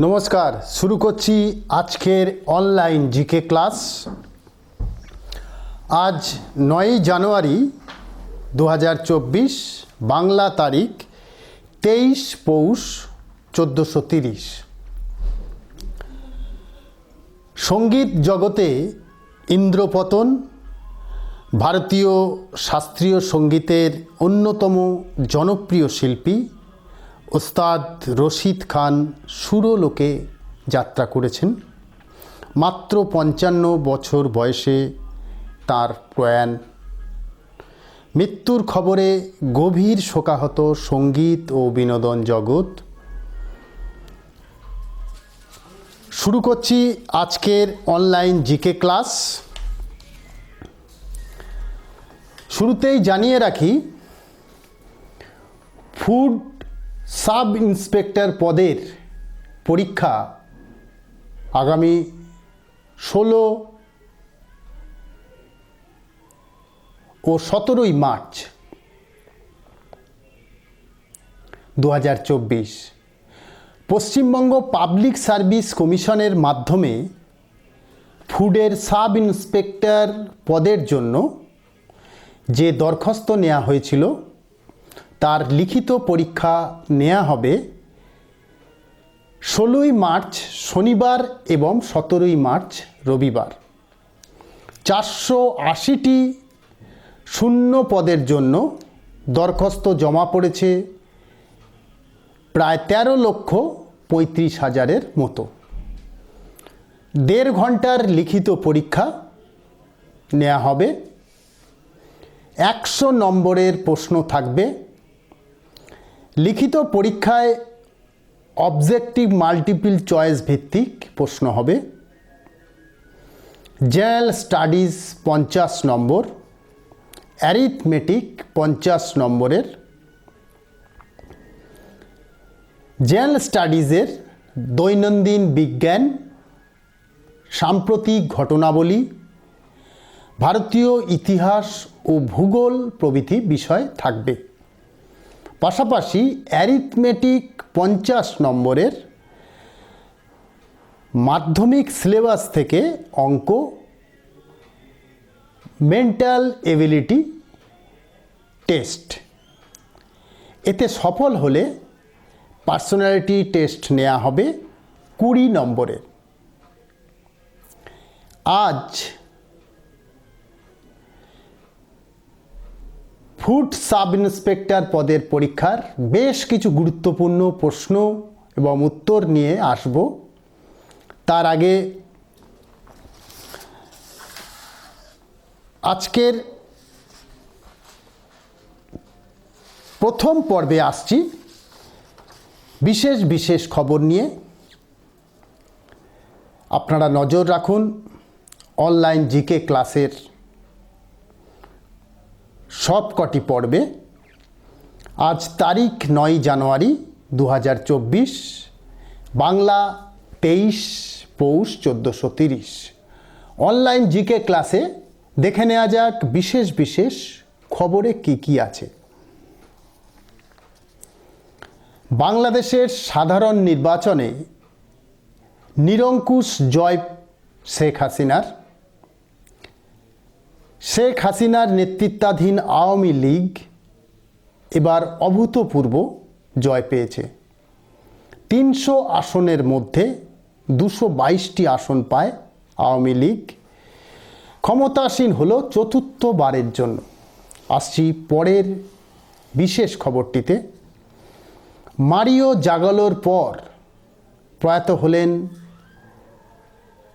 নমস্কার, শুরু করছি আজকের অনলাইন জিকে ক্লাস আজ নয়ই জানুয়ারি দু হাজার চব্বিশ, বাংলা তারিখ তেইশ পৌষ চোদ্দোশো তিরিশ। সংগীত জগতে ইন্দ্রপতন, ভারতীয় শাস্ত্রীয় সঙ্গীতের অন্যতম জনপ্রিয় শিল্পী ওস্তাদ রশিদ খান সুরলোকে যাত্রা করেছেন। মাত্র পঞ্চান্ন বছর বয়সে তার প্রয়াণ। মৃত্যুর খবরে গভীর শোকাহত সংগীত ও বিনোদন জগৎ। শুরু করছি আজকের অনলাইন জিকে ক্লাস। শুরুতেই জানিয়ে রাখি, ফুড সাব ইন্সপেক্টর পদের পরীক্ষা আগামী ষোলো ও সতেরোই মার্চ দু হাজার চব্বিশ। পশ্চিমবঙ্গ পাবলিক সার্ভিস কমিশনের মাধ্যমে ফুডের সাব ইন্সপেক্টর পদের জন্য যে দরখাস্ত নেওয়া হয়েছিল তার লিখিত পরীক্ষা নেওয়া হবে ষোলোই মার্চ, শনিবার এবং সতেরোই মার্চ, রবিবার। চারশো আশিটি শূন্য পদের জন্য দরখাস্ত জমা পড়েছে প্রায় তেরো লক্ষ পঁয়ত্রিশ হাজারের মতো। দেড় ঘণ্টার লিখিত পরীক্ষা নেওয়া হবে। একশো নম্বরের প্রশ্ন থাকবে লিখিত পরীক্ষায় অবজেক্টিভ মাল্টিপল চয়েস ভিত্তিক প্রশ্ন হবে। জেনারেল স্টাডিজ পঞ্চাশ নম্বর অ্যারিথমেটিক পঞ্চাশ নম্বরের জেনারেল স্টাডিজের দৈনন্দিন বিজ্ঞান, সাম্প্রতিক ঘটনাবলী, ভারতীয় ইতিহাস ও ভূগোল প্রভৃতি বিষয় থাকবে। পাশাপাশি অ্যারিথমেটিক পঞ্চাশ নম্বরের মাধ্যমিক সিলেবাস থেকে অঙ্ক, মেন্টাল এবিলিটি টেস্ট। এতে সফল হলে পার্সোনালিটি টেস্ট নেওয়া হবে কুড়ি নম্বরের। আজ ফুড সাব ইন্সপেক্টর পদের পরীক্ষার বেশ কিছু গুরুত্বপূর্ণ প্রশ্ন এবং উত্তর নিয়ে আসব। তার আগে আজকের প্রথম পর্বে আসছি। বিশেষ বিশেষ খবর নিয়ে। আপনারা নজর রাখুন, অনলাইন জিকে ক্লাসের সব কটি পর্বে আজ তারিখ নয় জানুয়ারি দু হাজার চব্বিশ, বাংলা তেইশ পৌষ চোদ্দোশো তিরিশ। অনলাইন জিকে ক্লাসে দেখে নেওয়া যাক বিশেষ বিশেষ খবরে কি কি আছে। বাংলাদেশের সাধারণ নির্বাচনে নিরঙ্কুশ জয় শেখ হাসিনার শেখ হাসিনার নেতৃত্বাধীন আওয়ামী লীগ এবার অভূতপূর্ব জয় পেয়েছে। তিনশো আসনের মধ্যে দুশো বাইশটি আসন পায় আওয়ামী লীগ। ক্ষমতাসীন হল চতুর্থবারের জন্য। আসছি পরের বিশেষ খবরটিতে। মারিও জাগালোর পর প্রয়াত হলেন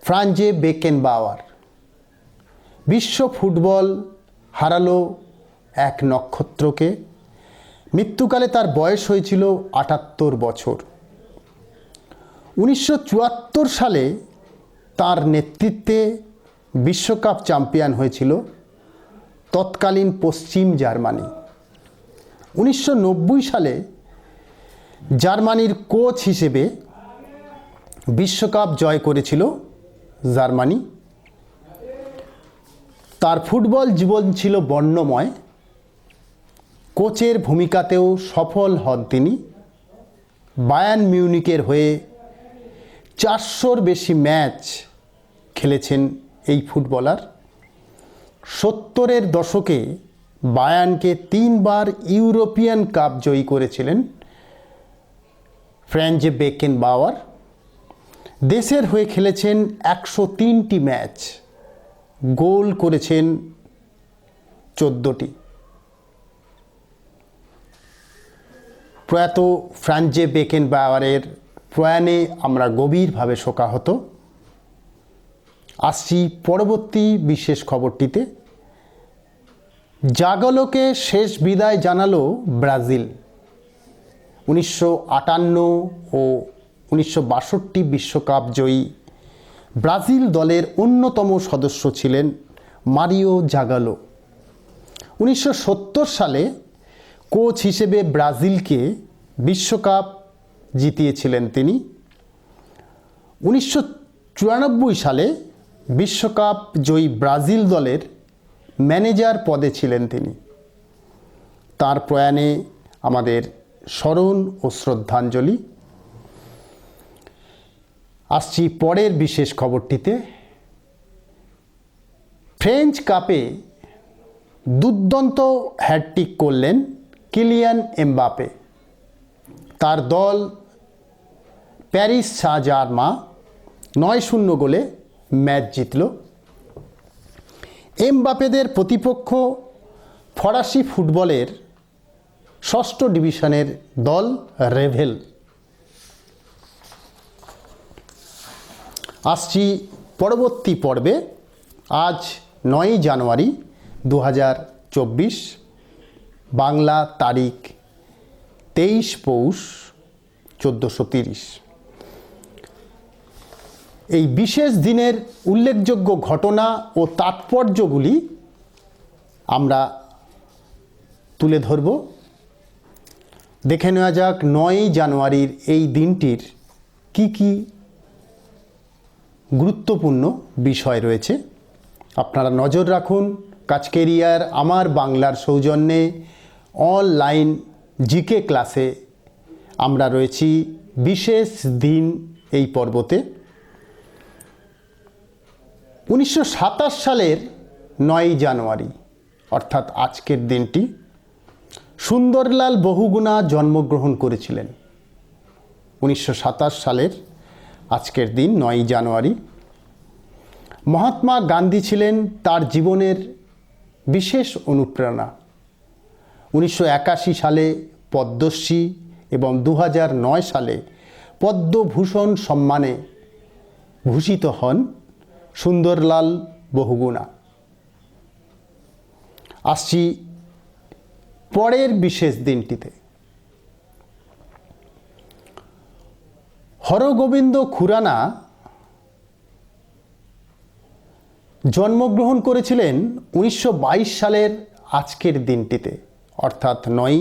ফ্রাঞ্জে বেকেন বাওয়ার বিশ্ব ফুটবল হারালো এক নক্ষত্রকে। মৃত্যুকালে তার বয়স হয়েছিল আটাত্তর বছর। উনিশশো চুয়াত্তর সালে তার নেতৃত্বে বিশ্বকাপ চ্যাম্পিয়ন হয়েছিল তৎকালীন পশ্চিম জার্মানি। উনিশশো নব্বই সালে জার্মানির কোচ হিসেবে বিশ্বকাপ জয় করেছিল জার্মানি। তার ফুটবল জীবন ছিল বর্ণময়। কোচের ভূমিকাতেও সফল হন তিনি। বায়ান মিউনিকের হয়ে চারশোর বেশি ম্যাচ খেলেছেন এই ফুটবলার। সত্তরের দশকে বায়ানকে তিনবার ইউরোপিয়ান কাপ জয়ী করেছিলেন ফ্র্যাঞ্জে বেকেন বাওয়ার দেশের হয়ে খেলেছেন একশো তিনটি ম্যাচ। গোল করেছেন চোদ্দোটি। প্রয়াত ফ্রাঞ্জে বেকেন বাওয়ারের প্রয়াণে আমরা গভীরভাবে শোকাহত। আসছি পরবর্তী বিশেষ খবরটিতে। জাগলোকে শেষ বিদায় জানালো ব্রাজিল। উনিশশো আটান্ন ও উনিশশো বিশ্বকাপ জয়ী ব্রাজিল দলের অন্যতম সদস্য ছিলেন মারিও জাগালো। উনিশশো সত্তর সালে কোচ হিসেবে ব্রাজিলকে বিশ্বকাপ জিতিয়েছিলেন তিনি। উনিশশো চুরানব্বই সালে বিশ্বকাপ জয়ী ব্রাজিল দলের ম্যানেজার পদে ছিলেন তিনি। তার প্রয়াণে আমাদের স্মরণ ও শ্রদ্ধাঞ্জলি। আসছি পরের বিশেষ খবরটিতে। ফ্রেঞ্চ কাপে দুর্দান্ত হ্যাট্রিক করলেন কিলিয়ান এমবাপে তার দল প্যারিস শাহজারমা নয় শূন্য গোলে ম্যাচ জিতল। এমবাপেদের প্রতিপক্ষ ফরাসি ফুটবলের ষষ্ঠ ডিভিশনের দল রেভেল আসছি পরবর্তী পর্বে। আজ নয়ই জানুয়ারি দু হাজার চব্বিশ, বাংলা তারিখ তেইশ পৌষ চোদ্দোশো তিরিশ। এই বিশেষ দিনের উল্লেখযোগ্য ঘটনা ও তাৎপর্যগুলি আমরা তুলে ধরব। দেখে নেওয়া যাক নয়ই জানুয়ারির এই দিনটির কি কি গুরুত্বপূর্ণ বিষয় রয়েছে। আপনারা নজর রাখুন কাজকেরিয়ার আমার বাংলার সৌজন্যে অনলাইন জিকে ক্লাসে আমরা রয়েছি বিশেষ দিন এই পর্বতে। উনিশশো সাতাশ সালের নয়ই জানুয়ারি, অর্থাৎ আজকের দিনটি, সুন্দরলাল বহুগুণা জন্মগ্রহণ করেছিলেন। উনিশশো সাতাশ সালের আজকের দিন, নয়ই জানুয়ারি। মহাত্মা গান্ধী ছিলেন তার জীবনের বিশেষ অনুপ্রেরণা। উনিশশো একাশি সালে পদ্মশ্রী এবং দু সালে পদ্মভূষণ সম্মানে ভূষিত হন সুন্দরলাল বহুগুণা। আসছি পরের বিশেষ দিনটিতে। হরগোবিন্দ খুরানা জন্মগ্রহণ করেছিলেন উনিশশো বাইশ সালের আজকের দিনটিতে, অর্থাৎ নয়ই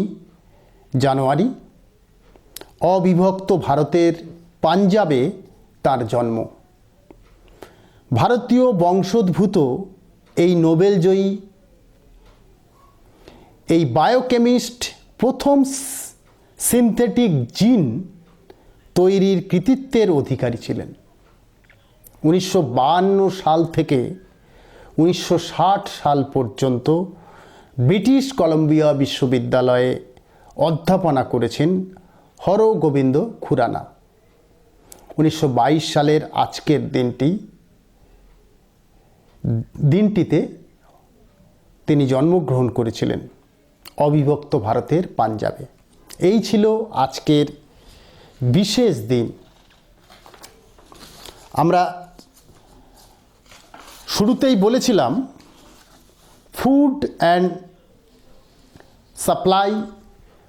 জানুয়ারি। অবিভক্ত ভারতের পাঞ্জাবে তার জন্ম। ভারতীয় বংশোদ্ভূত এই নোবেলজয়ী, এই বায়োকেমিস্ট প্রথম সিনথেটিক জিন তৈরির কৃতিত্বের অধিকারী ছিলেন। উনিশশো সাল থেকে উনিশশো ষাট সাল পর্যন্ত ব্রিটিশ কলম্বিয়া বিশ্ববিদ্যালয়ে অধ্যাপনা করেছেন হরগোবিন্দ খুরানা। উনিশশো বাইশ সালের আজকের দিনটি, দিনটিতে তিনি জন্মগ্রহণ করেছিলেন অবিভক্ত ভারতের পাঞ্জাবে। এই ছিল আজকের বিশেষ দিন। আমরা শুরুতেই বলেছিলাম food and supply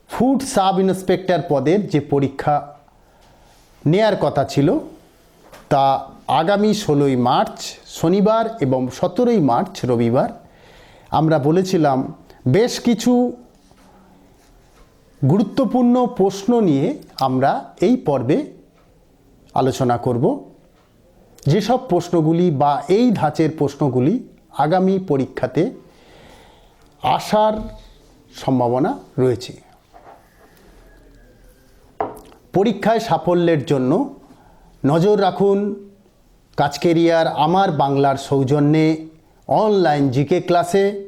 food sub inspector পদের যে পরীক্ষা নেয়ার কথা ছিল, তা আগামী ষোলোই মার্চ, শনিবার এবং সতেরোই মার্চ, রবিবার আমরা বলেছিলাম, বেশ কিছু গুরুত্বপূর্ণ প্রশ্ন নিয়ে আমরা এই পর্বে আলোচনা করব যেসব প্রশ্নগুলি বা এই ধাঁচের প্রশ্নগুলি আগামী পরীক্ষাতে আসার সম্ভাবনা রয়েছে। পরীক্ষায় সাফল্যের জন্য নজর রাখুন কাজকেরিয়ার আমার বাংলার সৌজন্যে অনলাইন জিকে ক্লাসে।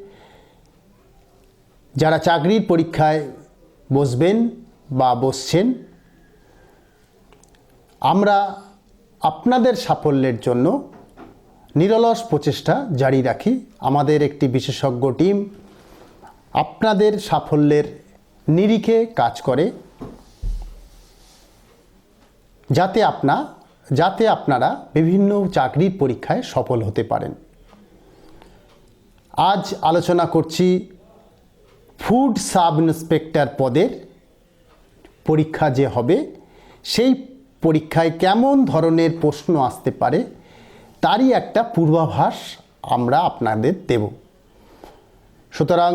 যারা চাকরির পরীক্ষায় বসবেন বা বসছেন আমরা আপনাদের সাফল্যের জন্য নিরলস প্রচেষ্টা জারি রাখি। আমাদের একটি বিশেষজ্ঞ টিম আপনাদের সাফল্যের নিরিখে কাজ করে। যাতে আপনা, যাতে আপনারা বিভিন্ন চাকরির পরীক্ষায় সফল হতে পারেন। আজ আলোচনা করছি ফুড সাব ইন্সপেক্টর পদের পরীক্ষা যে হবে, সেই পরীক্ষায় কেমন ধরনের প্রশ্ন আসতে পারে, তারই একটা পূর্বাভাস আমরা আপনাদের দেব। সুতরাং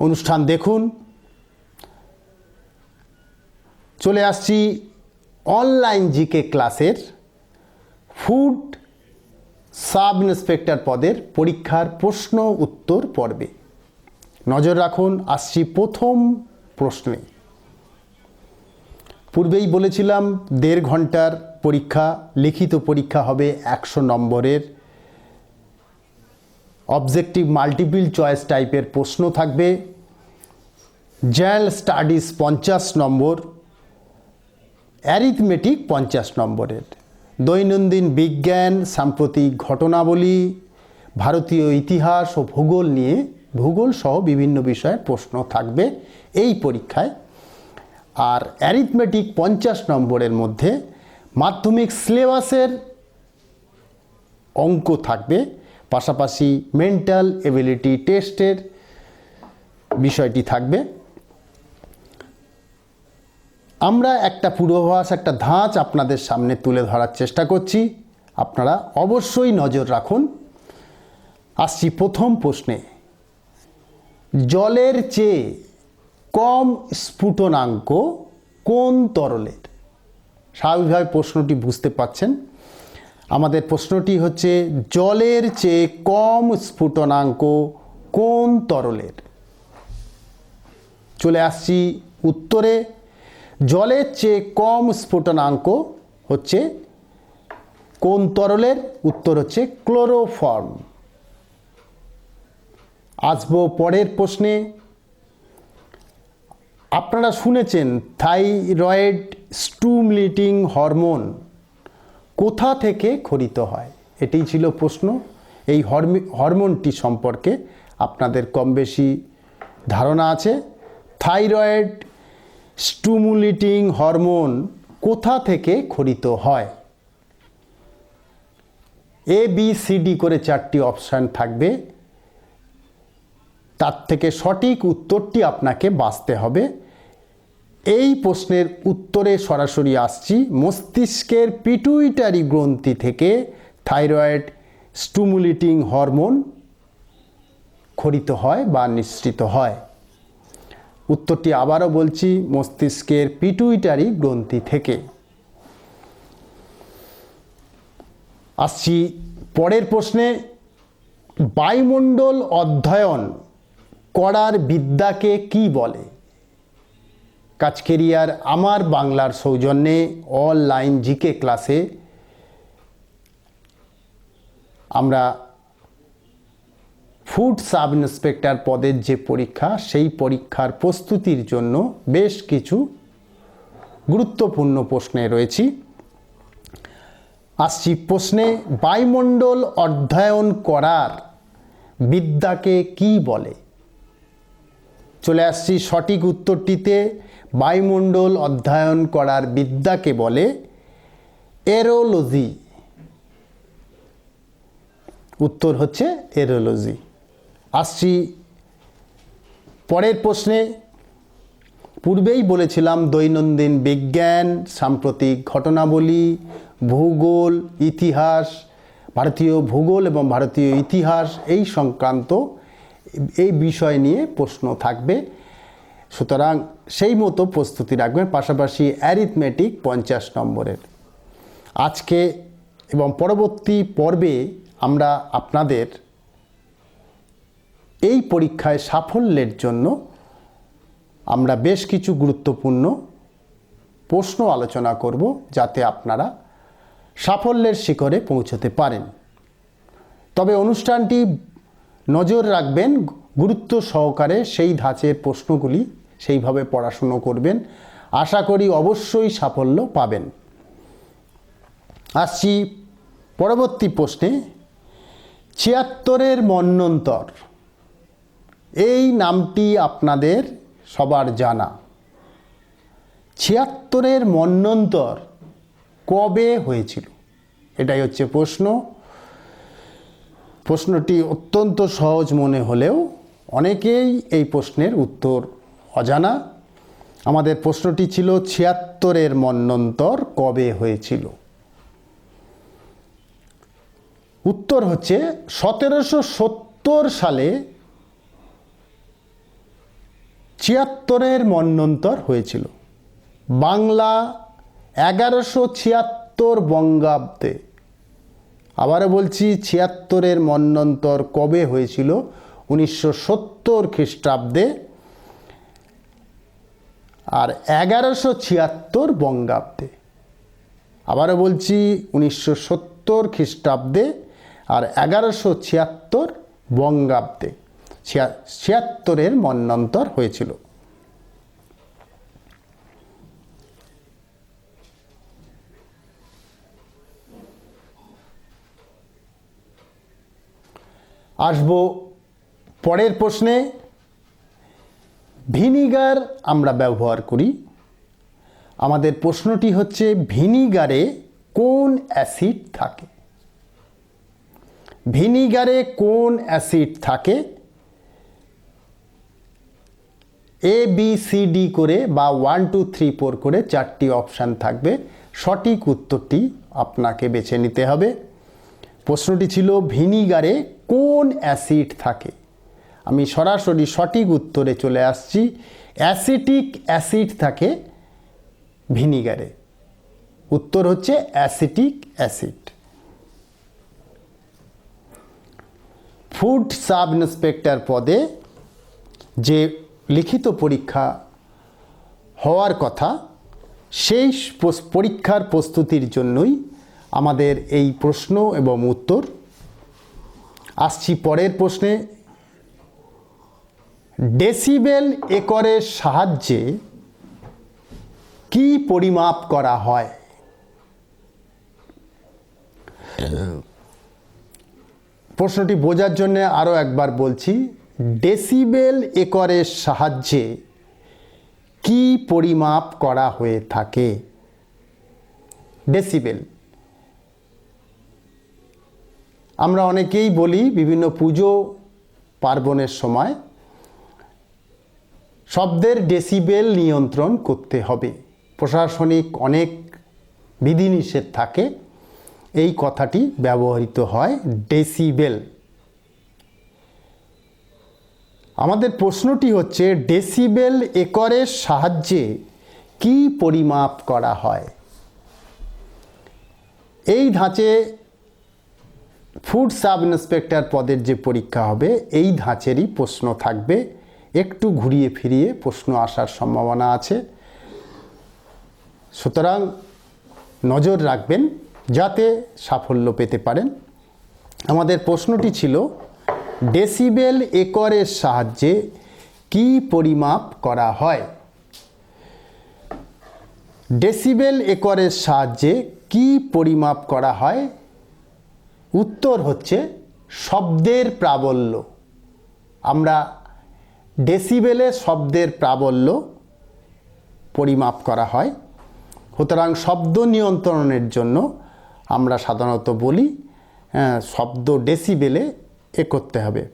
অনুষ্ঠান দেখুন। চলে আসছি অনলাইন জিকে ক্লাসের ফুড সাব ইন্সপেক্টর পদের পরীক্ষার প্রশ্ন উত্তর পর্বে। নজর রাখুন, আসছি প্রথম প্রশ্নে। পূর্বেই বলেছিলাম, দেড় ঘণ্টার পরীক্ষা, লিখিত পরীক্ষা হবে একশো নম্বরের। অবজেক্টিভ মাল্টিপল চয়েস টাইপের প্রশ্ন থাকবে। জেনারেল স্টাডিজ পঞ্চাশ নম্বর অ্যারিথমেটিক পঞ্চাশ নম্বরের। দৈনন্দিন বিজ্ঞান, সাম্প্রতিক ঘটনাবলী, ভারতীয় ইতিহাস ও ভূগোল নিয়ে ভূগোল সহ বিভিন্ন বিষয়ের প্রশ্ন থাকবে। এই পরীক্ষায় আর অ্যারিথমেটিক পঞ্চাশ নম্বরের মধ্যে মাধ্যমিক সিলেবাসের অঙ্ক থাকবে, পাশাপাশি মেন্টাল এবিলিটি টেস্টের বিষয়টি থাকবে। আমরা একটা পূর্বাভাস, একটা ধাঁচ আপনাদের সামনে তুলে ধরার চেষ্টা করছি। আপনারা অবশ্যই নজর রাখুন। আসছি প্রথম প্রশ্নে। জলের চেয়ে কম স্ফুটনাঙ্ক কোন তরলের? স্বাভাবিকভাবে প্রশ্নটি বুঝতে পাচ্ছেন। আমাদের প্রশ্নটি হচ্ছে, জলের চেয়ে কম স্ফুটনাঙ্ক কোন তরলের? চলে আসছি উত্তরে। জলের চেয়ে কম স্ফুটনাঙ্ক হচ্ছে কোন তরলের? উত্তর হচ্ছে ক্লোরোফর্ম। আসব পরের প্রশ্নে। আপনারা শুনেছেন, থাইরয়েড স্টুমলিটিং হরমোন কোথা থেকে খরিত হয়? এটাই ছিল প্রশ্ন। এই হরমোনটি সম্পর্কে আপনাদের কম বেশি ধারণা আছে। থাইরয়েড স্টুমুলেটিং হরমোন কোথা থেকে খরিত হয়? এ বি সি ডি করে চারটি অপশান থাকবে। তার থেকে সঠিক উত্তরটি আপনাকে বাঁচতে হবে। এই প্রশ্নের উত্তরে সরাসরি আসছি। মস্তিষ্কের পিটুইটারি গ্রন্থি থেকে থাইরয়েড স্টুমুলেটিং হরমোন খরিত হয় বা নিঃসৃত হয়। উত্তরটি আবারও বলছি, মস্তিষ্কের পিটুইটারি গ্রন্থি থেকে। আসছি পরের প্রশ্নে। বায়ুমণ্ডল অধ্যয়ন করার বিদ্যাকে কি বলে? কাজকেরিয়ার আমার বাংলার সৌজন্যে অনলাইন জিকে ক্লাসে আমরা ফুড সাব ইন্সপেক্টর পদের যে পরীক্ষা, সেই পরীক্ষার প্রস্তুতির জন্য বেশ কিছু গুরুত্বপূর্ণ প্রশ্নে রয়েছি। আসছি প্রশ্নে, বায়ুমণ্ডল অধ্যয়ন করার বিদ্যাকে কি বলে? চলে আসছি সঠিক উত্তরটিতে। বায়ুমণ্ডল অধ্যয়ন করার বিদ্যাকে বলে এরোলজি। উত্তর হচ্ছে এরোলজি। আসছি পরের প্রশ্নে। পূর্বেই বলেছিলাম দৈনন্দিন বিজ্ঞান, সাম্প্রতিক ঘটনাবলী, ভূগোল, ইতিহাস, ভারতীয় ভূগোল এবং ভারতীয় ইতিহাস এই সংক্রান্ত এই বিষয় নিয়ে প্রশ্ন থাকবে। সুতরাং সেই মতো প্রস্তুতি রাখবেন, পাশাপাশি অ্যারিথমেটিক পঞ্চাশ নম্বরের। আজকে এবং পরবর্তী পর্বে আমরা আপনাদের এই পরীক্ষায় সাফল্যের জন্য আমরা বেশ কিছু গুরুত্বপূর্ণ প্রশ্ন আলোচনা করব, যাতে আপনারা সাফল্যের শিখরে পৌঁছতে পারেন। তবে অনুষ্ঠানটি নজর রাখবেন, গুরুত্ব সহকারে সেই ধাঁচের প্রশ্নগুলি সেইভাবে পড়াশুনো করবেন। আশা করি অবশ্যই সাফল্য পাবেন। আসছি পরবর্তী প্রশ্নে। ছিয়াত্তরের মন্বন্তর এই নামটি আপনাদের সবার জানা। ছিয়াত্তরের মন্বন্তর কবে হয়েছিল? এটাই হচ্ছে প্রশ্ন। প্রশ্নটি অত্যন্ত সহজ মনে হলেও অনেকেই এই প্রশ্নের উত্তর অজানা। আমাদের প্রশ্নটি ছিল ছিয়াত্তরের মন্বন্তর কবে হয়েছিল? উত্তর হচ্ছে সতেরোশো সত্তর সালে ছিয়াত্তরের মন্বন্তর হয়েছিল। বাংলা এগারোশো ছিয়াত্তর বঙ্গাব্দে আবারও বলছি, ছিয়াত্তরের মন্বন্তর কবে হয়েছিল? উনিশশো সত্তর খ্রিস্টাব্দে। আর এগারোশো ছিয়াত্তর বঙ্গাব্দে। আবারও বলছি, উনিশশো সত্তর খ্রিস্টাব্দে আর এগারোশো ছিয়াত্তর বঙ্গাব্দে। ছিয়া- ছিয়াত্তরের মন্বন্তর হয়েছিল। আসব পরের প্রশ্নে, ভিনিগার আমরা ব্যবহার করি। আমাদের প্রশ্নটি হচ্ছে, ভিনিগারে কোন অ্যাসিড থাকে? ভিনিগারে কোন অ্যাসিড থাকে? এ বি সি ডি করে বা ওয়ান টু থ্রি ফোর করে চারটি অপশান থাকবে। সঠিক উত্তরটি আপনাকে বেছে নিতে হবে। প্রশ্নটি ছিল, ভিনিগারে কোন অ্যাসিড থাকে? আমি সরাসরি সঠিক উত্তরে চলে আসছি। অ্যাসিটিক অ্যাসিড থাকে ভিনিগারে। উত্তর হচ্ছে acetic acid. Food sub inspector পদে যে লিখিত পরীক্ষা হওয়ার কথা, সেই পরীক্ষার প্রস্তুতির জন্যই আমাদের এই প্রশ্ন এবং উত্তর আসছি পরের প্রশ্নে। ডেসিবেল একরের সাহায্যে কি পরিমাপ করা হয়? প্রশ্নটি বোঝার জন্য আরও একবার বলছি, ডেসিবেল একরের সাহায্যে কি পরিমাপ করা হয়ে থাকে? ডেসিবেল। আমরা অনেকেই বলি বিভিন্ন পুজো পার্বণের সময় শব্দের ডেসিবেল নিয়ন্ত্রণ করতে হবে। প্রশাসনিক অনেক বিধিনিষেধ থাকে। এই কথাটি ব্যবহৃত হয় ডেসিবেল। আমাদের প্রশ্নটি হচ্ছে, ডেসিবেল একরের সাহায্যে কি পরিমাপ করা হয়? এই ধাঁচে ফুড সাব ইন্সপেক্টর পদের যে পরীক্ষা হবে, এই ধাঁচেরই প্রশ্ন থাকবে। একটু ঘুরিয়ে ফিরিয়ে প্রশ্ন আসার সম্ভাবনা আছে। সুতরাং নজর রাখবেন, যাতে সাফল্য পেতে পারেন। আমাদের প্রশ্নটি ছিল, ডেসিবেল একরের সাহায্যে কি পরিমাপ করা হয়? ডেসিবেল একরের সাহায্যে কি পরিমাপ করা হয়? উত্তর হচ্ছে শব্দের প্রাবল্য। আমরা ডেসিবেলে শব্দের প্রাবল্য পরিমাপ করা হয়। সুতরাং শব্দ নিয়ন্ত্রণের জন্য আমরা সাধারণত বলি হ্যাঁ, শব্দ ডেসিবেলে এ করতে হবে।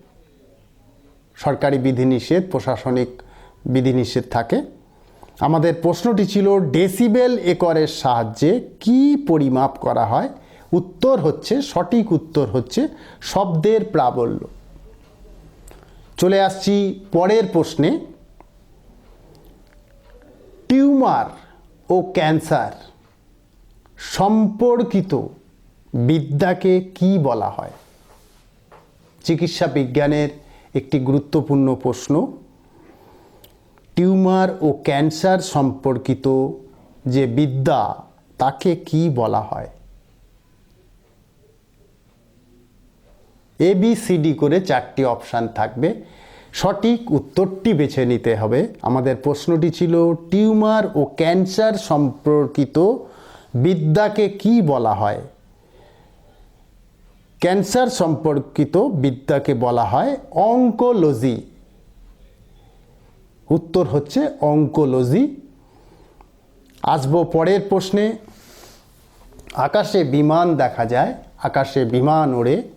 সরকারি বিধিনিষেধ প্রশাসনিক বিধিনিষেধ থাকে। আমাদের প্রশ্নটি ছিল ডেসিবেল একরের সাহায্যে কি পরিমাপ করা হয়? উত্তর হচ্ছে, সঠিক উত্তর হচ্ছে শব্দের প্রাবল্য। চলে আসছি পরের প্রশ্নে। টিউমার ও ক্যান্সার সম্পর্কিত বিদ্যাকে কি বলা হয়? চিকিৎসা বিজ্ঞানের একটি গুরুত্বপূর্ণ প্রশ্ন। টিউমার ও ক্যান্সার সম্পর্কিত যে বিদ্যা, তাকে কি বলা হয়? এ বি সি ডি করে চারটি অপশান থাকবে। সঠিক উত্তরটি বেছে নিতে হবে। আমাদের প্রশ্নটি ছিল, টিউমার ও ক্যান্সার সম্পর্কিত বিদ্যাকে কি বলা হয়? ক্যান্সার সম্পর্কিত বিদ্যাকে বলা হয় অঙ্কোলজি। উত্তর হচ্ছে অঙ্কোলজি। আসব পরের প্রশ্নে। আকাশে বিমান দেখা যায়। আকাশে বিমান ওড়ে।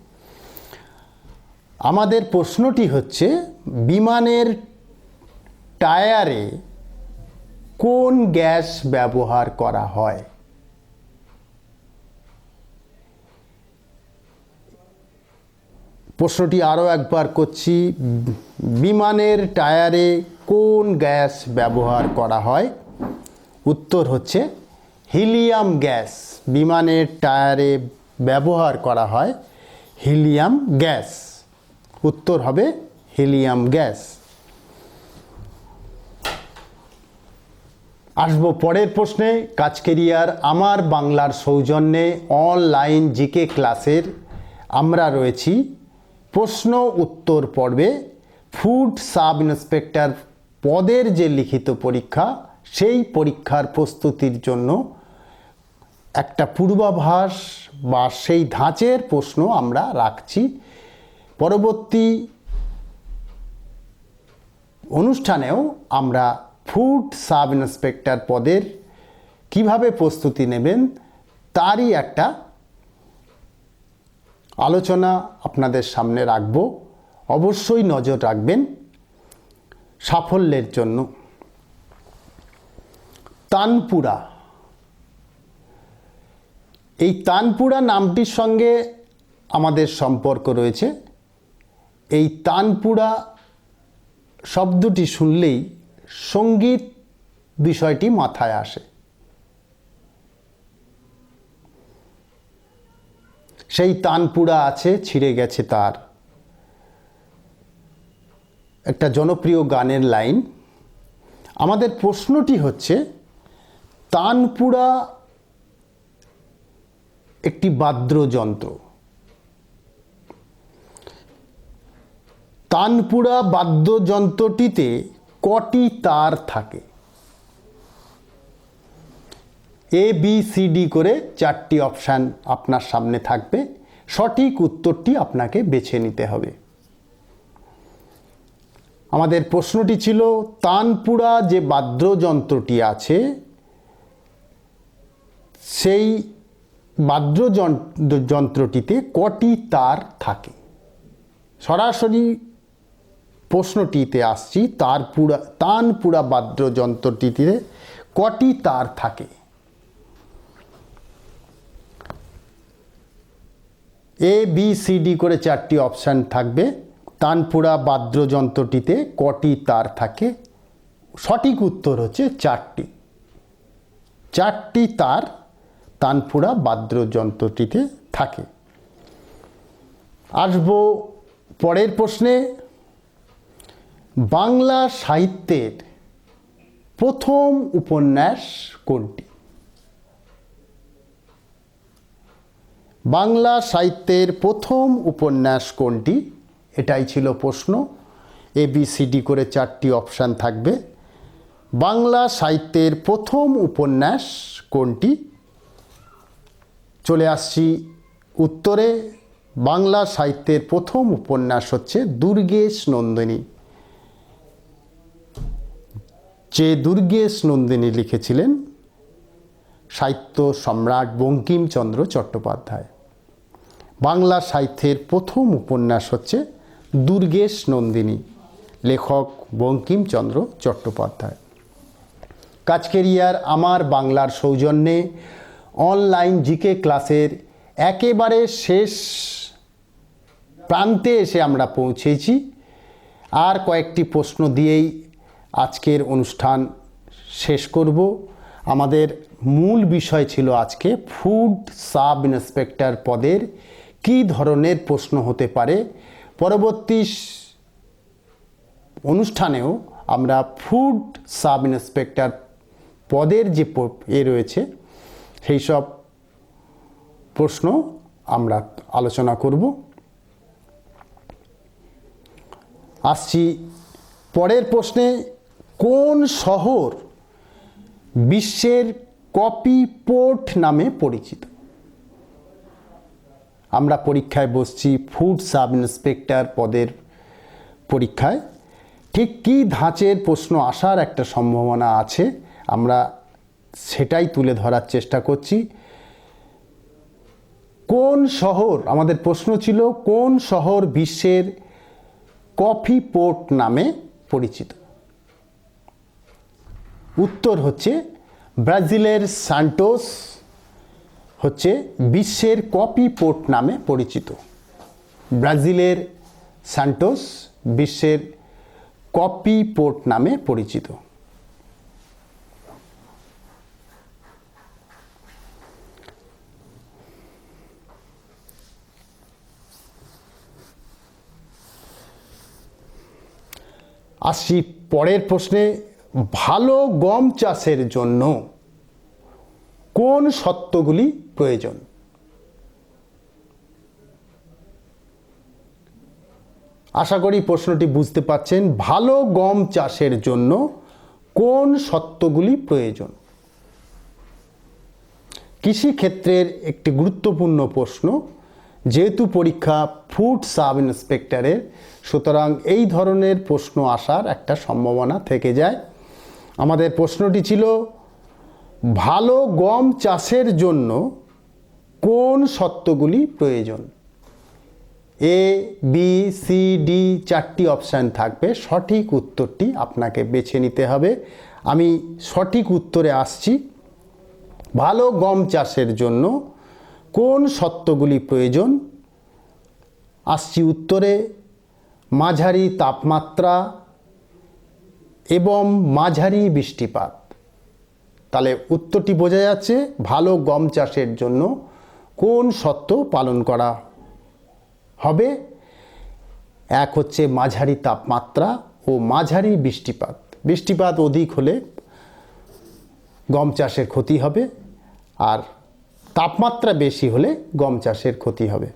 আমাদের প্রশ্নটি হচ্ছে, বিমানের টায়ারে কোন গ্যাস ব্যবহার করা হয়? প্রশ্নটি আরও একবার করছি, বিমানের টায়ারে কোন গ্যাস ব্যবহার করা হয়? উত্তর হচ্ছে, হিলিয়াম গ্যাস বিমানের টায়ারে ব্যবহার করা হয়, হিলিয়াম গ্যাস। উত্তর হবে হিলিয়াম গ্যাস। আসব পরের প্রশ্নে কাজকেরিয়ার আমার বাংলার সৌজন্যে অনলাইন জিকে ক্লাসের আমরা রয়েছি। প্রশ্ন উত্তর পর্বে ফুড সাব ইন্সপেক্টর পদের যে লিখিত পরীক্ষা, সেই পরীক্ষার প্রস্তুতির জন্য একটা পূর্বাভাস বা সেই ধাঁচের প্রশ্ন আমরা রাখছি। পরবর্তী অনুষ্ঠানেও আমরা ফুড সাব ইন্সপেক্টর পদের কীভাবে প্রস্তুতি নেবেন তারই একটা আলোচনা আপনাদের সামনে রাখব। অবশ্যই নজর রাখবেন সাফল্যের জন্য। তানপুরা। এই তানপুরা নামটির সঙ্গে আমাদের সম্পর্ক রয়েছে। এই তানপুরা শব্দটি শুনলেই সংগীত বিষয়টি মাথায় আসে। সেই তানপুরা আছে, ছিঁড়ে গেছে তার। একটা জনপ্রিয় গানের লাইন। আমাদের প্রশ্নটি হচ্ছে, তানপুরা একটি বাদ্যযন্ত্র। তানপুরা বাদ্যযন্ত্রটিতে কটি তার থাকে? এ বি সি ডি করে চারটি অপশান আপনার সামনে থাকবে। সঠিক উত্তরটি আপনাকে বেছে নিতে হবে। আমাদের প্রশ্নটি ছিল, তানপুরা যে বাদ্যযন্ত্রটি আছে, সেই বাদ্যযন্ত্রটিতে কটি তার থাকে? সরাসরি প্রশ্নটিতে আসছি, তার পুরা তানপুরা বাদ্যযন্ত্রটিতে কটি তার থাকে? এ বি সি ডি করে চারটি অপশান থাকবে। তানপুরা বাদ্যযন্ত্রটিতে কটি তার থাকে? সঠিক উত্তর হচ্ছে চারটি। চারটি তার তানপুরা বাদ্যযন্ত্রটিতে থাকে। আসব পরের প্রশ্নে। বাংলা সাহিত্যের প্রথম উপন্যাস কোনটি? বাংলা সাহিত্যের প্রথম উপন্যাস কোনটি? এটাই ছিল প্রশ্ন। এ বি সি ডি করে চারটি অপশান থাকবে। বাংলা সাহিত্যের প্রথম উপন্যাস কোনটি? চলে আসছি উত্তরে। বাংলা সাহিত্যের প্রথম উপন্যাস হচ্ছে দুর্গেশ নন্দিনী। যে দুর্গেশ নন্দিনী লিখেছিলেন সাহিত্য সম্রাট বঙ্কিমচন্দ্র চট্টোপাধ্যায়। বাংলা সাহিত্যের প্রথম উপন্যাস হচ্ছে দুর্গেশ নন্দিনী, লেখক বঙ্কিমচন্দ্র চট্টোপাধ্যায়। কাজকেরিয়ার আমার বাংলার সৌজন্যে অনলাইন জিকে ক্লাসের একেবারে শেষ প্রান্তে এসে আমরা পৌঁছেছি। আর কয়েকটি প্রশ্ন দিয়েই আজকের অনুষ্ঠান শেষ করব। আমাদের মূল বিষয় ছিল আজকে ফুড সাব ইন্সপেক্টর পদের কী ধরনের প্রশ্ন হতে পারে। পরবর্তী অনুষ্ঠানেও আমরা ফুড সাব ইন্সপেক্টর পদের যে এ রয়েছে, সেই সব প্রশ্ন আমরা আলোচনা করব। আসছি পরের প্রশ্নে। কোন শহর বিশ্বের কপি পোর্ট নামে পরিচিত? আমরা পরীক্ষায় বসছি, ফুড সাব ইন্সপেক্টর পদের পরীক্ষায়। ঠিক কী ধাঁচের প্রশ্ন আসার একটা সম্ভাবনা আছে, আমরা সেটাই তুলে ধরার চেষ্টা করছি। কোন শহর, আমাদের প্রশ্ন ছিল, কোন শহর বিশ্বের কফি পোর্ট নামে পরিচিত? উত্তর হচ্ছে ব্রাজিলের সান্টোস হচ্ছে বিশ্বের কপি পোর্ট নামে পরিচিত। ব্রাজিলের সান্টোস বিশ্বের কপি পোর্ট নামে পরিচিত। আসছি পরের প্রশ্নে ভালো গম চাষের জন্য কোন সত্ত্বগুলি প্রয়োজন? আশা করি প্রশ্নটি বুঝতে পাচ্ছেন ভালো গম চাষের জন্য কোন সত্ত্বগুলি প্রয়োজন? কৃষিক্ষেত্রের একটি গুরুত্বপূর্ণ প্রশ্ন, যেহেতু পরীক্ষা ফুড সাব ইন্সপেক্টরের, সুতরাং এই ধরনের প্রশ্ন আসার একটা সম্ভাবনা থেকে যায়। আমাদের প্রশ্নটি ছিল, ভালো গম চাষের জন্য কোন সত্ত্বগুলি প্রয়োজন? এ বি সি ডি চারটি অপশান থাকবে। সঠিক উত্তরটি আপনাকে বেছে নিতে হবে। আমি সঠিক উত্তরে আসছি। ভালো গম চাষের জন্য কোন সত্ত্বগুলি প্রয়োজন? আসছি উত্তরে, মাঝারি তাপমাত্রা এবং মাঝারি বৃষ্টিপাত। তাহলে উত্তরটি বোঝা যাচ্ছে ভালো গম চাষের জন্য কোন সত্ত্ব পালন করা হবে। এক হচ্ছে মাঝারি তাপমাত্রা ও মাঝারি বৃষ্টিপাত। বৃষ্টিপাত অধিক হলে গম চাষের ক্ষতি হবে আর তাপমাত্রা বেশি হলে গম চাষের ক্ষতি হবে।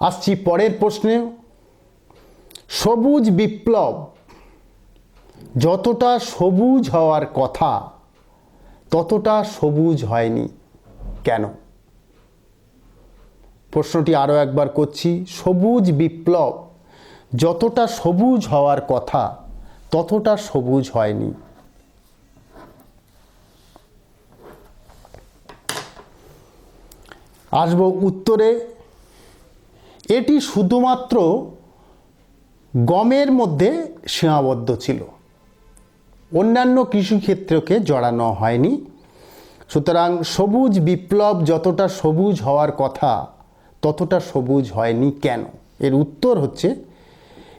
আসছি পরের প্রশ্নে। সবুজ বিপ্লব। যতটা সবুজ হওয়ার কথা, ততটা সবুজ হয়নি। কেন? প্রশ্নটি আরও একবার করছি। সবুজ বিপ্লব যতটা সবুজ হওয়ার কথা, ততটা সবুজ হয়নি। আসব উত্তরে। এটি শুধুমাত্র গমের মধ্যে সীমাবদ্ধ ছিল। অন্যান্য কৃষিক্ষেত্রকে জড়ানো হয়নি। সুতরাং সবুজ বিপ্লব যতটা সবুজ হওয়ার কথা, ততটা সবুজ হয়নি কেন? এর উত্তর হচ্ছে,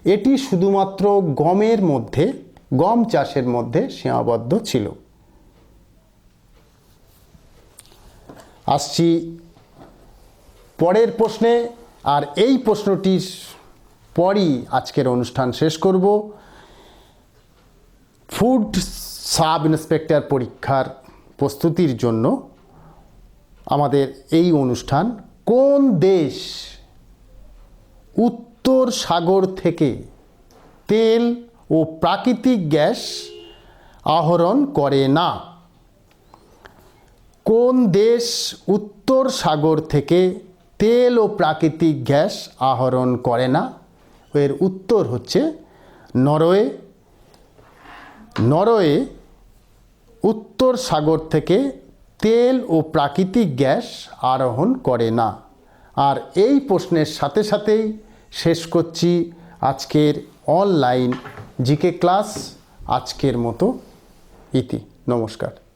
এটি শুধুমাত্র গমের মধ্যে, গম চাষের মধ্যে সীমাবদ্ধ ছিল। আসছি পরের প্রশ্নে, আর এই প্রশ্নটির পরই আজকের অনুষ্ঠান শেষ করব। ফুড সাব ইন্সপেক্টর পরীক্ষার প্রস্তুতির জন্য আমাদের এই অনুষ্ঠান কোন দেশ উত্তর সাগর থেকে তেল ও প্রাকৃতিক গ্যাস আহরণ করে না? কোন দেশ উত্তর সাগর থেকে তেল ও প্রাকৃতিক গ্যাস আহরণ করে না? এর উত্তর হচ্ছে নরওয়ে। নরওয়ে উত্তর সাগর থেকে তেল ও প্রাকৃতিক গ্যাস আরোহণ করে না। আর এই প্রশ্নের সাথে সাথেই শেষ করছি আজকের অনলাইন জিকে ক্লাস। আজকের মতো ইতি। নমস্কার।